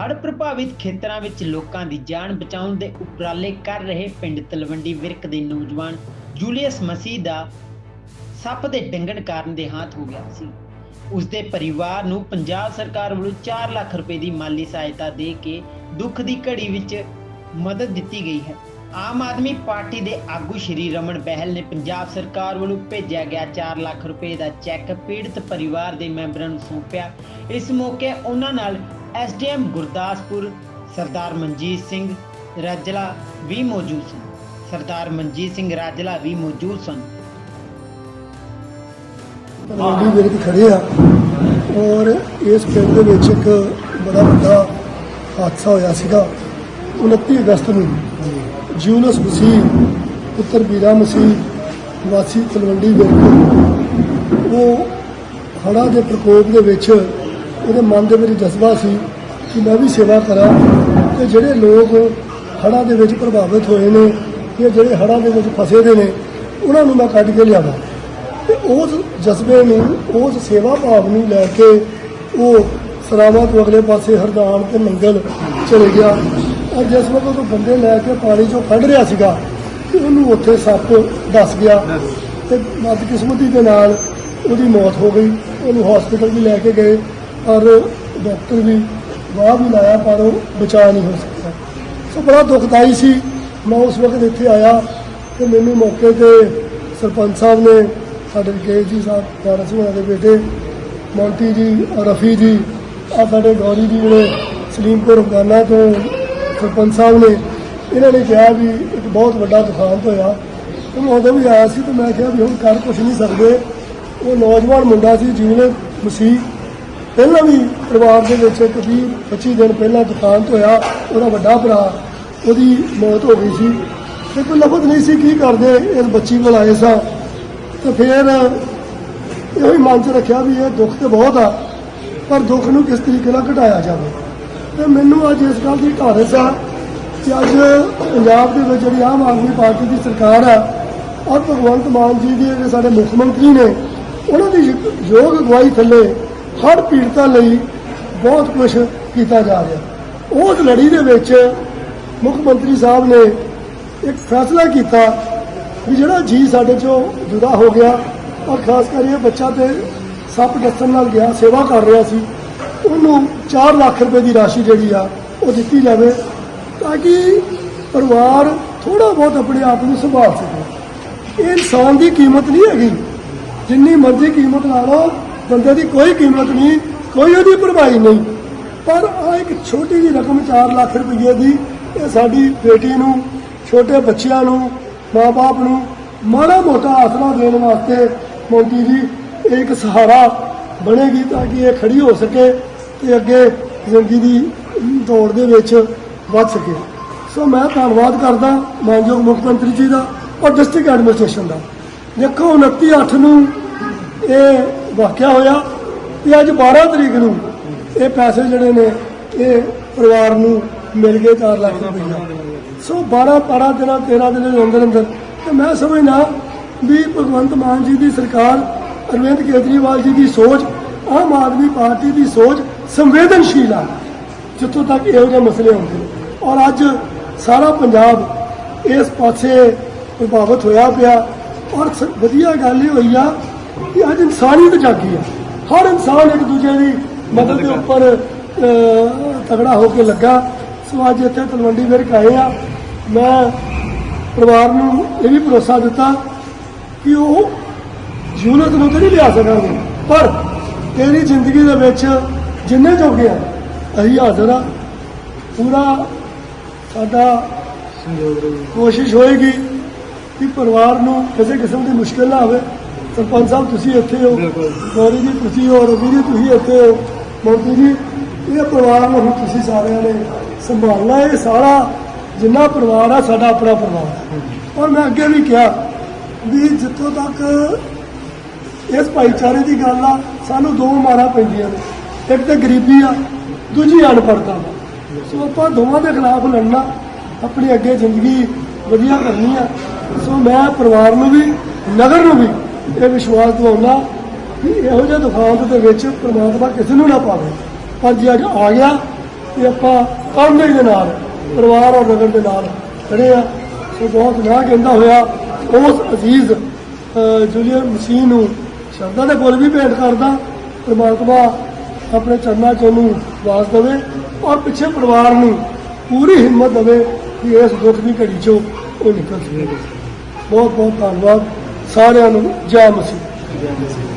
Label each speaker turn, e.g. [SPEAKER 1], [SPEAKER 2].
[SPEAKER 1] ਹੜ੍ਹ ਪ੍ਰਭਾਵਿਤ ਖੇਤਰਾਂ ਵਿੱਚ ਲੋਕਾਂ ਦੀ ਜਾਨ ਬਚਾਉਣ ਦੇ ਉਪਰਾਲੇ ਕਰ ਰਹੇ ਪਿੰਡ ਤਲਵੰਡੀ ਵਿਰਕ ਦੇ ਨੌਜਵਾਨ ਜੂਲੀਅਸ ਮਸੀਹ ਦਾ ਸੱਪ ਦੇ ਡੰਗਣ ਕਾਰਨ ਦੇਹਾਂਤ ਹੋ ਗਿਆ ਸੀ। ਉਸ ਦੇ ਪਰਿਵਾਰ ਨੂੰ ਪੰਜਾਬ ਸਰਕਾਰ ਵੱਲੋਂ 4 ਲੱਖ ਰੁਪਏ ਦੀ ਮਾਲੀ ਸਹਾਇਤਾ ਦੇ ਕੇ ਦੁੱਖ ਦੀ ਘੜੀ ਵਿੱਚ ਮਦਦ ਦਿੱਤੀ ਗਈ ਹੈ। ਆਮ ਆਦਮੀ ਪਾਰਟੀ ਦੇ ਆਗੂ ਸ਼੍ਰੀ ਰਮਨ ਬਹਿਲ ਨੇ ਪੰਜਾਬ ਸਰਕਾਰ ਵੱਲੋਂ ਭੇਜਿਆ ਗਿਆ 4 ਲੱਖ ਰੁਪਏ ਦਾ ਚੈੱਕ ਪੀੜਤ ਪਰਿਵਾਰ ਦੇ ਮੈਂਬਰਾਂ ਨੂੰ ਸੌਂਪਿਆ। ਇਸ ਮੌਕੇ ਉਹਨਾਂ ਨਾਲ ਐਸਡੀਐਮ ਗੁਰਦਾਸਪੁਰ ਸਰਦਾਰ ਮਨਜੀਤ ਸਿੰਘ ਰਾਜਲਾ ਵੀ ਮੌਜੂਦ ਸਨ। ਸਰਦਾਰ ਮਨਜੀਤ ਸਿੰਘ ਰਾਜਲਾ ਵੀ ਮੌਜੂਦ ਸਨ।
[SPEAKER 2] ਤਲਵੰਡੀ ਵਿਰਕ ਖੜੇ ਆ ਔਰ ਇਸ ਪਿੰਡ ਦੇ ਵਿੱਚ ਇੱਕ ਬੜਾ ਵੱਡਾ ਹਾਦਸਾ ਹੋਇਆ ਸੀਗਾ 29 ਅਗਸਤ ਨੂੰ। ਜੂਨਸ ਮਸੀਹ, ਪੁੱਤਰ ਬੀਰਾ ਮਸੀਹ, ਵਾਸੀ ਤਲਵੰਡੀ ਵਿਰਕ, ਉਹ ਹੜ੍ਹਾਂ ਦੇ ਪ੍ਰਕੋਪ ਦੇ ਵਿੱਚ ਉਹਦੇ ਮਨ ਦੇ ਵਿੱਚ ਜਜ਼ਬਾ ਸੀ ਕਿ ਮੈਂ ਵੀ ਸੇਵਾ ਕਰਾਂ ਤੇ ਜਿਹੜੇ ਲੋਕ ਹੜ੍ਹਾਂ ਦੇ ਵਿੱਚ ਪ੍ਰਭਾਵਿਤ ਹੋਏ ਨੇ ਜਾਂ ਜਿਹੜੇ ਹੜ੍ਹਾਂ ਦੇ ਵਿੱਚ ਫਸੇ ਦੇ ਨੇ, ਉਹਨਾਂ ਨੂੰ ਮੈਂ ਕੱਢ ਕੇ ਲਿਆਵਾਂ। ਤੇ ਉਸ ਜਜ਼ਬੇ ਨੂੰ, ਉਸ ਸੇਵਾ ਭਾਵ ਨੂੰ ਲੈ ਕੇ ਉਹ ਸਰਾਵਾਂ ਤੋਂ ਅਗਲੇ ਪਾਸੇ ਹਰਦਾਨ ਤੇ ਮੰਗਲ ਚਲੇ ਗਿਆ। ਔਰ ਜਿਸ ਵਕਤ ਉਹ ਬੰਦੇ ਲੈ ਕੇ ਪਾਣੀ ਚੋਂ ਕੱਢ ਰਿਹਾ ਸੀਗਾ, ਤੇ ਉਹਨੂੰ ਉੱਥੇ ਸੱਪ ਦੱਸ ਗਿਆ ਤੇ ਬਦਕਿਸਮਤੀ ਦੇ ਨਾਲ ਉਹਦੀ ਮੌਤ ਹੋ ਗਈ। ਉਹਨੂੰ ਹਸਪੀਟਲ ਵੀ ਲੈ ਕੇ ਗਏ। ਪਰ ਡਾਕਟਰ ਵੀ ਵਾਹ ਵੀ ਲਾਇਆ, ਪਰ ਉਹ ਬਚਾ ਨਹੀਂ ਹੋ ਸਕਿਆ ਸੋ ਬੜਾ ਦੁਖਦਾਈ ਸੀ। ਮੈਂ ਉਸ ਵਕਤ ਇੱਥੇ ਆਇਆ ਤੇ ਮੈਨੂੰ ਮੌਕੇ ਤੇ ਸਰਪੰਚ ਸਾਹਿਬ ਨੇ ਸਾਡੇ ਕੇ ਜੀ ਸਾਹਿਬ ਦਾਰਾ ਸਿੰਘ ਦੇ ਬੇਟੇ, ਮੌਂਟੀ ਜੀ, ਰਫੀ ਜੀ ਆ ਸਾਡੇ ਗੌਰੀ ਜੀ ਜਿਹੜੇ ਸਲੀਮਪੁਰ ਅਫਗਾਨਾ ਤੋਂ ਸਰਪੰਚ ਸਾਹਿਬ ਨੇ, ਇਹਨਾਂ ਨੇ ਕਿਹਾ ਵੀ ਇੱਕ ਬਹੁਤ ਵੱਡਾ ਦੁਖਾਂਤ ਹੋਇਆ। ਤੇ ਮੈਂ ਉਦੋਂ ਵੀ ਆਇਆ ਸੀ ਤੇ ਮੈਂ ਕਿਹਾ ਵੀ ਹੁਣ ਕਰ ਕੁਝ ਨਹੀਂ ਸਕਦੇ। ਉਹ ਨੌਜਵਾਨ ਮੁੰਡਾ ਸੀ ਜੀਵਨ ਮਸੀਹ ਪਹਿਲਾਂ ਵੀ ਪਰਿਵਾਰ ਦੇ ਵਿੱਚ ਇੱਕ 20 25 ਦਿਨ ਪਹਿਲਾਂ ਦੁਕਾਨ ਤੋਂ ਹੋਇਆ, ਉਹਦਾ ਵੱਡਾ ਭਰਾ, ਉਹਦੀ ਮੌਤ ਹੋ ਗਈ ਸੀ। ਤੇ ਕੋਈ ਲਫ਼ਜ਼ ਨਹੀਂ ਸੀ ਕੀ ਕਰਦੇ ਇਸ ਬੱਚੀ ਕੋਲ ਆਏ ਸਾਂ। ਤੇ ਫਿਰ ਇਹੋ ਹੀ ਮਨ 'ਚ ਰੱਖਿਆ ਵੀ ਇਹ ਦੁੱਖ ਤੇ ਬਹੁਤ ਆ, ਪਰ ਦੁੱਖ ਨੂੰ ਕਿਸ ਤਰੀਕੇ ਨਾਲ ਘਟਾਇਆ ਜਾਵੇ। ਤੇ ਮੈਨੂੰ ਅੱਜ ਇਸ ਗੱਲ ਦੀ ਢਾਰਸ ਆ ਕਿ ਅੱਜ ਪੰਜਾਬ ਦੇ ਵਿੱਚ ਜਿਹੜੀ ਆਮ ਆਦਮੀ ਪਾਰਟੀ ਦੀ ਸਰਕਾਰ ਆ, ਔਰ ਭਗਵੰਤ ਮਾਨ ਜੀ ਦੇ ਜਿਹੜੇ ਸਾਡੇ ਮੁੱਖ ਮੰਤਰੀ ਨੇ, ਉਹਨਾਂ ਦੀ ਯੋਗ ਅਗਵਾਈ ਥੱਲੇ ਹਰ ਪੀੜਤਾਂ ਲਈ ਬਹੁਤ ਕੁਝ ਕੀਤਾ ਜਾ ਰਿਹਾ। ਉਸ ਲੜੀ ਦੇ ਵਿੱਚ ਮੁੱਖ ਮੰਤਰੀ ਸਾਹਿਬ ਨੇ ਇੱਕ ਫੈਸਲਾ ਕੀਤਾ ਵੀ ਜਿਹੜਾ ਜੀ ਸਾਡੇ ਚੋਂ ਜੁਦਾ ਹੋ ਗਿਆ, ਔਰ ਖਾਸ ਕਰ ਇਹ ਬੱਚਾ ਤੇ ਸੱਪ ਦੱਸਣ ਨਾਲ ਗਿਆ, ਸੇਵਾ ਕਰ ਰਿਹਾ ਸੀ, ਉਹਨੂੰ 4 ਲੱਖ ਰੁਪਏ ਦੀ ਰਾਸ਼ੀ ਜਿਹੜੀ ਆ, ਉਹ ਦਿੱਤੀ ਜਾਵੇ ਤਾਂ ਕਿ ਪਰਿਵਾਰ ਥੋੜਾ ਬਹੁਤ ਆਪਣੇ ਆਪ ਨੂੰ ਸੰਭਾਲ ਸਕੇ। ਇਹ ਇਨਸਾਨ ਦੀ ਕੀਮਤ ਨਹੀਂ ਹੈਗੀ। ਜਿੰਨੀ ਮਰਜ਼ੀ ਕੀਮਤ ਲਾ ਲਓ ਬੰਦੇ ਦੀ ਕੋਈ ਕੀਮਤ ਨਹੀਂ, ਕੋਈ ਉਹਦੀ ਭਰਪਾਈ ਨਹੀਂ। ਪਰ ਆ ਇੱਕ ਛੋਟੀ ਜਿਹੀ ਰਕਮ 4 ਲੱਖ ਰੁਪਏ ਦੀ, ਇਹ ਸਾਡੀ ਬੇਟੀ ਨੂੰ, ਛੋਟੇ ਬੱਚਿਆਂ ਨੂੰ ਮਾਪੇ ਨੂੰ ਮਾੜਾ ਮੋਟਾ ਆਸਰਾ ਦੇਣ ਵਾਸਤੇ ਮੋਦੀ ਜੀ, ਇਹ ਇੱਕ ਸਹਾਰਾ ਬਣੇਗੀ ਤਾਂ ਕਿ ਇਹ ਖੜੀ ਹੋ ਸਕੇ ਤੇ ਅੱਗੇ ਜ਼ਿੰਦਗੀ ਦੀ ਦੌੜ ਦੇ ਵਿੱਚ ਵੱਧ ਸਕੇ। ਸੋ ਮੈਂ ਧੰਨਵਾਦ ਕਰਦਾ ਮਾਨਯੋਗ ਮੁੱਖ ਮੰਤਰੀ ਜੀ ਦਾ ਔਰ ਡਿਸਟ੍ਰਿਕਟ ਐਡਮਿਨਿਸਟ੍ਰੇਸ਼ਨ ਦਾ। ਦੇਖੋ 29 8 ਨੂੰ ਇਹ ਵਾਕਿਆ ਹੋਇਆ ਤੇ ਅੱਜ 12 ਤਰੀਕ ਨੂੰ ਇਹ ਪੈਸੇ ਜਿਹੜੇ ਨੇ, ਇਹ ਪਰਿਵਾਰ ਨੂੰ ਮਿਲ ਗਏ 4 ਲੱਖ ਰੁਪਈਆ। ਸੋ 12 12 ਦਿਨਾਂ 13 ਦਿਨਾਂ ਦੇ ਅੰਦਰ ਅੰਦਰ ਤੇ ਮੈਂ ਸਮਝਦਾ ਵੀ ਭਗਵੰਤ ਮਾਨ ਜੀ ਦੀ ਸਰਕਾਰ, ਅਰਵਿੰਦ ਕੇਜਰੀਵਾਲ ਜੀ ਦੀ ਸੋਚ, ਆਮ ਆਦਮੀ ਪਾਰਟੀ ਦੀ ਸੋਚ ਸੰਵੇਦਨਸ਼ੀਲ ਆ, ਜਿੱਥੋਂ ਤੱਕ ਇਹੋ ਜਿਹੇ ਮਸਲੇ ਹੁੰਦੇ ਨੇ। ਔਰ ਅੱਜ ਸਾਰਾ ਪੰਜਾਬ ਇਸ ਪਾਸੇ ਪ੍ਰਭਾਵਿਤ ਹੋਇਆ ਪਿਆ ਔਰ ਸ- ਵਧੀਆ ਗੱਲ ਇਹ ਹੋਈ ਆ ਕਿ ਅੱਜ ਇਨਸਾਨੀਅਤ ਜਾਗੀ ਆ। ਹਰ ਇਨਸਾਨ ਇੱਕ ਦੂਜੇ ਦੀ ਮਦਦ ਦੇ ਉੱਪਰ ਤਗੜਾ ਹੋ ਕੇ ਲੱਗਾ। ਸੋ ਅੱਜ ਇੱਥੇ ਤਲਵੰਡੀ ਵਿਰਕ ਆਏ ਆ। ਮੈਂ ਪਰਿਵਾਰ ਨੂੰ ਇਹ ਵੀ ਭਰੋਸਾ ਦਿੱਤਾ ਕਿ ਉਹ ਜੂਨਤ ਨੂੰ ਤਾਂ ਨਹੀਂ ਲਿਆ ਸਕਾਂਗੇ ਪਰ ਤੇਰੀ ਜ਼ਿੰਦਗੀ ਦੇ ਵਿੱਚ ਜਿੰਨੇ ਜੋਗੇ ਆ ਅਸੀਂ ਹਾਜ਼ਰ ਆ। ਪੂਰਾ ਸਾਡਾ ਕੋਸ਼ਿਸ਼ ਹੋਏਗੀ ਕਿ ਪਰਿਵਾਰ ਨੂੰ ਕਿਸੇ ਕਿਸਮ ਦੀ ਮੁਸ਼ਕਲ ਨਾ ਆਵੇ। ਸਰਪੰਚ ਸਾਹਿਬ ਤੁਸੀਂ ਇੱਥੇ ਹੋ। ਗੌਰੀ ਜੀ ਤੁਸੀਂ ਹੋ, ਰਵੀ ਜੀ ਤੁਸੀਂ ਇੱਥੇ ਹੋ। ਮੋਦੀ ਜੀ, ਇਹ ਪਰਿਵਾਰ ਨੂੰ ਹੁਣ ਤੁਸੀਂ ਸਾਰਿਆਂ ਨੇ ਸੰਭਾਲਣਾ। ਇਹ ਸਾਰਾ ਜਿੰਨਾ ਪਰਿਵਾਰ ਆ, ਸਾਡਾ ਆਪਣਾ ਪਰਿਵਾਰ। ਔਰ ਮੈਂ ਅੱਗੇ ਵੀ ਕਿਹਾ ਵੀ ਜਿੱਥੋਂ ਤੱਕ ਇਸ ਭਾਈਚਾਰੇ ਦੀ ਗੱਲ ਆ, ਸਾਨੂੰ ਦੋ ਮਾਰਾਂ ਪੈਂਦੀਆਂ ਨੇ। ਇੱਕ ਤੇ ਗਰੀਬੀ ਆ, ਦੂਜੀ ਅਨਪੜ੍ਹਤਾ। ਸੋ ਆਪਾਂ ਦੋਵਾਂ ਦੇ ਖਿਲਾਫ ਲੜਨਾ, ਆਪਣੀ ਅੱਗੇ ਜ਼ਿੰਦਗੀ ਵਧੀਆ ਕਰਨੀ ਆ। ਸੋ ਮੈਂ ਪਰਿਵਾਰ ਨੂੰ ਵੀ, ਨਗਰ ਨੂੰ ਵੀ ਇਹ ਵਿਸ਼ਵਾਸ ਦਿਵਾਉਣਾ ਕਿ ਇਹੋ ਜਿਹੇ ਦੁਖਾਂਤ ਦੇ ਵਿੱਚ ਪ੍ਰਮਾਤਮਾ ਕਿਸੇ ਨੂੰ ਨਾ ਪਾਵੇ। ਪਰ ਜੇ ਅੱਜ ਆ ਗਿਆ ਕਿ ਆਪਾਂ ਕੰਮ ਦੇ ਨਾਲ ਪਰਿਵਾਰ ਔਰ ਨਗਰ ਦੇ ਨਾਲ ਖੜੇ ਆ। ਸੋ ਬਹੁਤ ਨਾ ਕਹਿੰਦਾ ਹੋਇਆ ਉਸ ਅਜ਼ੀਜ਼ ਅਹ, ਜੂਲੀਅਨ ਮਸੀਹ ਨੂੰ ਸ਼ਰਧਾ ਦੇ ਫੁੱਲ ਵੀ ਭੇਟ ਕਰਦਾ ਪ੍ਰਮਾਤਮਾ ਆਪਣੇ ਚਰਨਾਂ 'ਚ ਉਹਨੂੰ ਵਾਸ ਦੇਵੇ ਔਰ ਪਿੱਛੇ ਪਰਿਵਾਰ ਨੂੰ ਪੂਰੀ ਹਿੰਮਤ ਦੇਵੇ ਕਿ ਇਸ ਦੁੱਖ ਦੀ ਘੜੀ 'ਚੋਂ ਉਹ ਨਿਕਲ ਸਕੇ। ਬਹੁਤ ਬਹੁਤ ਧੰਨਵਾਦ। ਸਾਰਿਆਂ ਨੂੰ ਜੈ ਮਸੀਹ।